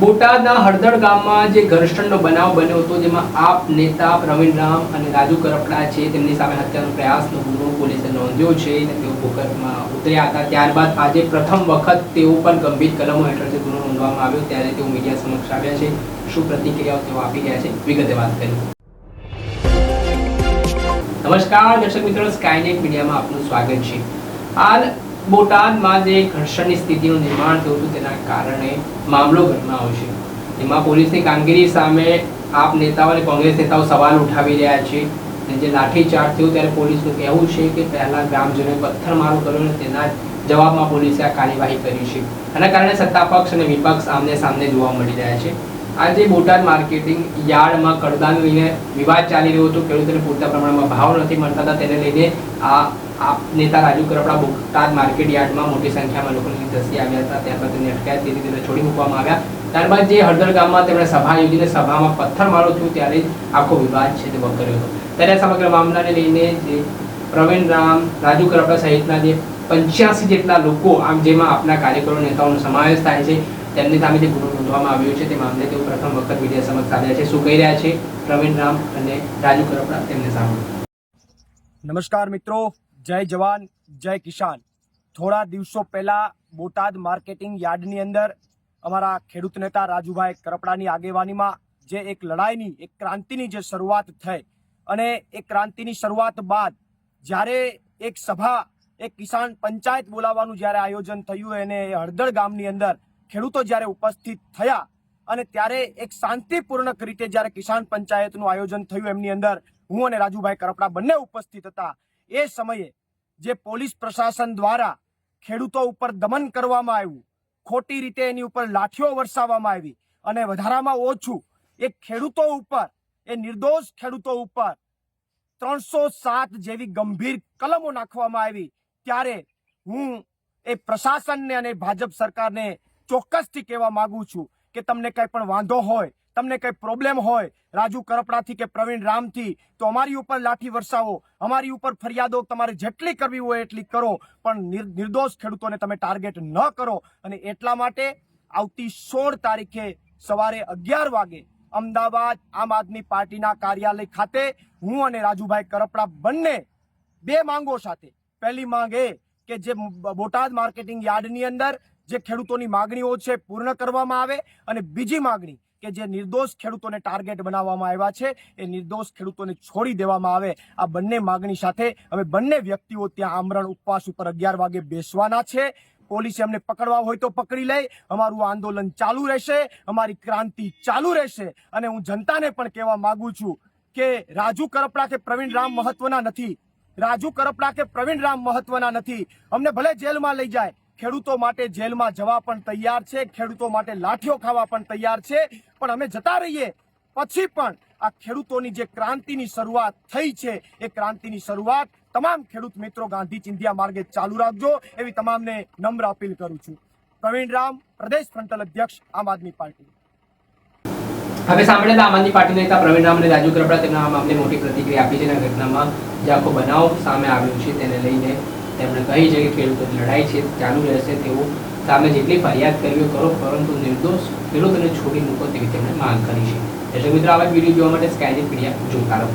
બોટાદના હળદળ ગામમાં જે ઘર્ષણનો બનાવ બન્યો હતો, જેમાં આપ નેતા પ્રવીણ રામ અને રાજુ કરપડા છે, તેમની સામે હત્યાનો પ્રયાસનો ગુનો પોલીસે નોંધ્યો છે અને તેઓ ભૂગર્ભમાં ઉતર્યા હતા. ત્યારબાદ આજે પ્રથમ વખત તેઓ પણ ગંભીર કલમો હેઠળ જે ગુનો નોંધવામાં આવ્યો, ત્યારે તેઓ મીડિયા સમક્ષ આવ્યા છે. શું પ્રતિક્રિયાઓ તેઓ આપી રહ્યા છે? વિગતે વાત કરી નમસ્કાર, દર્શક મિત્રો, સ્કાયનેટ મીડિયામાં આપનું સ્વાગત છે. હાલ બોટાદમાં જે ઘર્ષણની સ્થિતિનું નિર્માણ થયું હતું, તેના કારણે મામલો ગરમાયો છે. એમાં પોલીસની કામગીરી સામે આપ નેતાઓ અને કોંગ્રેસ નેતાઓ સવાલ ઉઠાવી રહ્યા છે જે લાઠીચાર્જ થયું ત્યારે પોલીસનું કહેવું છે કે પહેલાં ગ્રામજનોએ પથ્થરમારો કર્યો અને તેના જવાબમાં પોલીસે આ કાર્યવાહી કરી છે. આના કારણે સત્તાપક્ષ અને વિપક્ષ આમને સામને જોવા મળી રહ્યા છે. આજે બોટાદ માર્કેટિંગ યાર્ડમાં કડદાને લઈને વિવાદ ચાલી રહ્યો હતો. ખેડૂતોને પૂરતા પ્રમાણમાં ભાવ નથી મળતા હતા. તેને લઈને આ આ નેતા રાજુ કરપડા બોટાદ માર્કેટ યાર્ડમાં મોટી સંખ્યામાં લોકોની ધસી આવ્યા હતા. ત્યારબાદ તેની અટકાયત કરી તેને છોડી મૂકવામાં આવ્યા. ત્યારબાદ જે હળદર ગામમાં તેમણે સભા યોજીને સભામાં પથ્થરમારો થયો ત્યારે આખો વિવાદ છે તે વકર્યો હતો. ત્યારે સમગ્ર મામલાને લઈને જે પ્રવીણ રામ, રાજુ કરપડા સહિતના જે પંચ્યાસી જેટલા લોકો આમ જેમાં આપના કાર્યકરો, નેતાઓનો સમાવેશ થાય છે, તેમની સામે જે ગુનો નોંધવામાં આવ્યો છે. તે મામલે તેઓ પ્રથમ વખત મીડિયા સમક્ષ આવ્યા છે. શું કહી રહ્યા છે પ્રવીણ રામ અને રાજુ કરપડા તેમને સામે? નમસ્કાર મિત્રો. જય જવાન, જય કિસાન. થોડા દિવસો પહેલાં બોટાદ માર્કેટિંગ યાર્ડની અંદર અમારા ખેડૂત નેતા રાજુભાઈ કરપડાની આગેવાનીમાં જે એક લડાઈની, એક ક્રાંતિની જે શરૂઆત થઈ અને એ ક્રાંતિની શરૂઆત બાદ જ્યારે એક સભા, એક કિસાન પંચાયત બોલાવવાનું જ્યારે આયોજન થયું અને હળદળ ગામની અંદર ખેડૂતો જ્યારે ઉપસ્થિત થયા અને ત્યારે એક શાંતિપૂર્ણક રીતે જ્યારે કિસાન પંચાયતનું આયોજન થયું, એમની અંદર હું અને રાજુભાઈ કરપડા બંને ઉપસ્થિત હતા. એ સમયે જે પોલીસ પ્રશાસન દ્વારા ખેડૂતો ઉપર દમન કરવામાં આવ્યું, ખોટી રીતે એની ઉપર લાઠીઓ વરસાવવામાં આવી અને વધારામાં ઓછું, એ ખેડૂતો ઉપર, એ નિર્દોષ ખેડૂતો ઉપર ત્રણસો સાત જેવી ગંભીર કલમો નાખવામાં આવી. ત્યારે હું એ પ્રશાસનને અને ભાજપ સરકારને ચોક્કસથી કહેવા માંગુ છું કે તમને કંઈ પણ વાંધો હોય તમને કંઈ પ્રોબ્લેમ હોય, રાજુ કરપડાથી કે પ્રવીણ રામથી, તો અમારી ઉપર લાઠી વરસાવો. અમારી ઉપર ફરિયાદો તમારે જેટલી કરવી હોય એટલી કરો, પણ નિર- નિર્દોષ ખેડૂતોને તમે ટાર્ગેટ ન કરો. અને એટલા માટે આવતી સોળ તારીખે સવારે અગિયાર વાગે અમદાવાદ આમ આદમી પાર્ટીના કાર્યાલય ખાતે હું અને રાજુભાઈ કરપડા બંને બે માંગો સાથે, પહેલી માંગ એ કે જે બોટાદ માર્કેટિંગ યાર્ડની અંદર જે ખેડૂતોની માગણીઓ છે પૂર્ણ કરવામાં આવે અને બીજી માગણી કે જે નિર્દોષ ખેડૂતોને ટાર્ગેટ બનાવવામાં આવ્યા છે, એ નિર્દોષ ખેડૂતોને છોડી દેવામાં આવે. આ બંને માગણી સાથે હવે બંને વ્યક્તિઓ ત્યાં આમરણ ઉપવાસ ઉપર અગિયાર વાગે બેસવાના છે. પોલીસે અમને પકડવા હોય તો પકડી લે. અમારું આંદોલન ચાલુ રહેશે. અમારી ક્રાંતિ ચાલુ રહેશે. અને હું જનતાને પણ કહેવા માંગુ છું કે રાજુ કરપડા કે પ્રવીણ રામ મહત્વના નથી. રાજુ કરપડા કે પ્રવીણ રામ મહત્વના નથી. અમને ભલે જેલમાં લઈ જાય ખેડૂતો માટે જેલમાં જવા પણ તૈયાર છે, ખેડૂતો માટે લાઠીઓ ખાવા પણ તૈયાર છે. પણ અમે જતા રહીએ, પછી પણ આ ખેડૂતોની જે ક્રાંતિની શરૂઆત થઈ છે, એ ક્રાંતિની શરૂઆત તમામ ખેડૂત મિત્રો ગાંધી ચિંધિયા માર્ગે ચાલુ રાખજો. એવી તમામને નમ્ર અપીલ કરું છું. પ્રવીણ રામ, પ્રદેશ ફ્રન્ટલ અધ્યક્ષ, આમ આદમી પાર્ટી. હવે સાંભળેલા આમ આદમી પાર્ટી નેતા પ્રવીણ રામ અને રાજુ કરપડા તેમના આ મામલે મોટી પ્રતિક્રિયા આપી છે અને ઘટનામાં જે આખો બનાવ સામે આવ્યો છે તેને લઈને તેમણે કહી છે કે ખેડૂતોની લડાઈ છે, ચાલુ રહેશે તેઓ સામે જેટલી ફરિયાદ કરવી કરો, પરંતુ નિર્દોષ ખેડૂતોને છોડી મૂકો તેવી તેમણે માંગ કરી છે. એટલે મિત્રો, આવા વીડિયો જોવા માટે સ્કાયજી પીડિયા જોતા રહો.